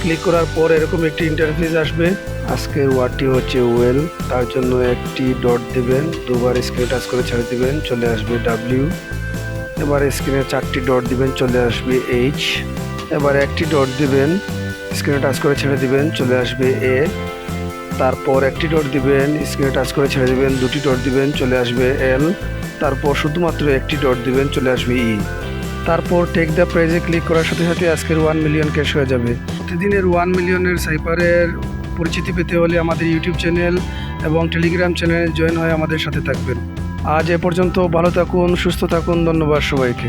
Click করার পর এরকম একটি ইন্টারফেস আসবে। আজকের ওয়ার্ডটি হচ্ছে ওয়েল তার জন্য একটি ডট দিবেন, দুবার স্ক্রিনে টাচ করে ছেড়ে দিবেন, চলে আসবে ডাব্লিউ এবার স্ক্রিনে চারটি ডট দিবেন, চলে আসবে এইচ এবার একটি ডট দিবেন স্ক্রিনে টাচ করে ছেড়ে দিবেন, চলে আসবে এ তারপর একটি ডট দিবেন স্ক্রিনে টাচ করে ছেড়ে দিবেন, দুটি ডট দিবেন, চলে আসবে এল তারপর শুধুমাত্র একটি ডট দিবেন, চলে আসবে ই তারপর টেক দ্য প্রাইজে ক্লিক করার সাথে সাথে আজকের ওয়ান মিলিয়ন ক্যাশ হয়ে যাবে। প্রতিদিনের ওয়ান মিলিয়নের সাইপারের পরিচিতি পেতে হলে আমাদের ইউটিউব চ্যানেল এবং টেলিগ্রাম চ্যানেলে জয়েন হয়ে আমাদের সাথে থাকবেন। আজ এ পর্যন্ত ভালো থাকুন, সুস্থ থাকুন, ধন্যবাদ সবাইকে।